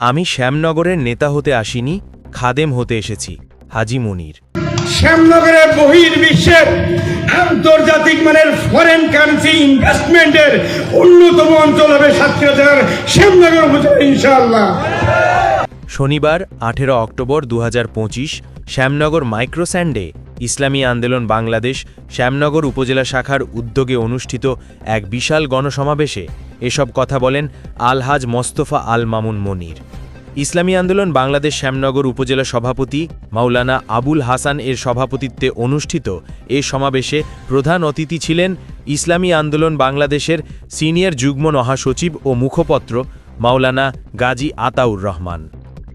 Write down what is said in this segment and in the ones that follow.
আমি শ্যামনগরের নেতা হতে আসিনি খাদেম হতে এসেছি হাজি মুনির। শ্যামনগরে বহির্বিশ্বের আন্তর্জাতিক মানের ফরেন কারেন্সি ইনভেস্টমেন্টের অন্যতম অঞ্চল হবে সাতক্ষীরা শ্যামনগর উপজেলা ইনশাআল্লাহ। শনিবার আঠেরো অক্টোবর দু হাজার পঁচিশ শ্যামনগর মাইক্রোস্যান্ডে ইসলামী আন্দোলন বাংলাদেশ শ্যামনগর উপজেলা শাখার উদ্যোগে অনুষ্ঠিত এক বিশাল গণসমাবেশে এসব কথা বলেন আলহাজ মোস্তফা আল মামুন মনির। ইসলামী আন্দোলন বাংলাদেশ শ্যামনগর উপজেলা সভাপতি মাওলানা আবুল হাসান এর সভাপতিত্বে অনুষ্ঠিত এ সমাবেশে প্রধান অতিথি ছিলেন ইসলামী আন্দোলন বাংলাদেশের সিনিয়র যুগ্ম মহাসচিব ও মুখপত্র মাওলানা গাজী আতাউর রহমান।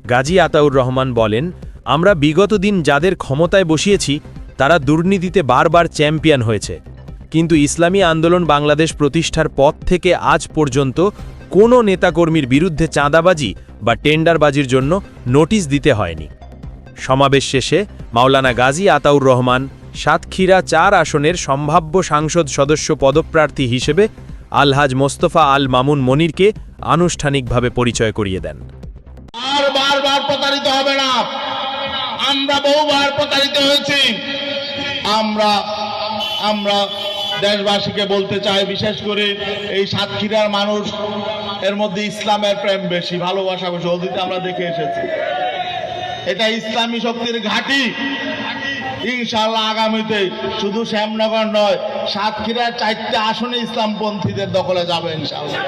গাজী আতাউর রহমান বলেন, আমরা বিগত দিন যাদের ক্ষমতায় বসিয়েছি, তারা দুর্নীতিতে বারবার চ্যাম্পিয়ন হয়েছে। কিন্তু ইসলামী আন্দোলন বাংলাদেশ প্রতিষ্ঠার পথ থেকে আজ পর্যন্ত কোনো নেতাকর্মীর বিরুদ্ধে চাঁদাবাজি বা টেন্ডারবাজির জন্য নোটিশ দিতে হয়নি। সমাবেশ শেষে মাওলানা গাজী আতাউর রহমান সাতক্ষীরা চার আসনের সম্ভাব্য সাংসদ সদস্য পদপ্রার্থী হিসেবে আলহাজ মোস্তফা আল মামুন মনিরকে আনুষ্ঠানিকভাবে পরিচয় করিয়ে দেন। আমরা বহুবার প্রতারিত হয়েছি। আমরা আমরা দেশবাসীকে বলতে চাই, বিশেষ করে এই সাতক্ষীরার মানুষ, এর মধ্যে ইসলামের প্রেম বেশি, ভালোবাসা বেশি অতীতে আমরা দেখে এসেছি। এটা ইসলামী শক্তির ঘাঁটি। ইনশাল্লাহ আগামীতে শুধু শ্যামনগর নয়, সাতক্ষীরার চারটে আসনে ইসলামপন্থীদের দখলে যাবে ইনশাল্লাহ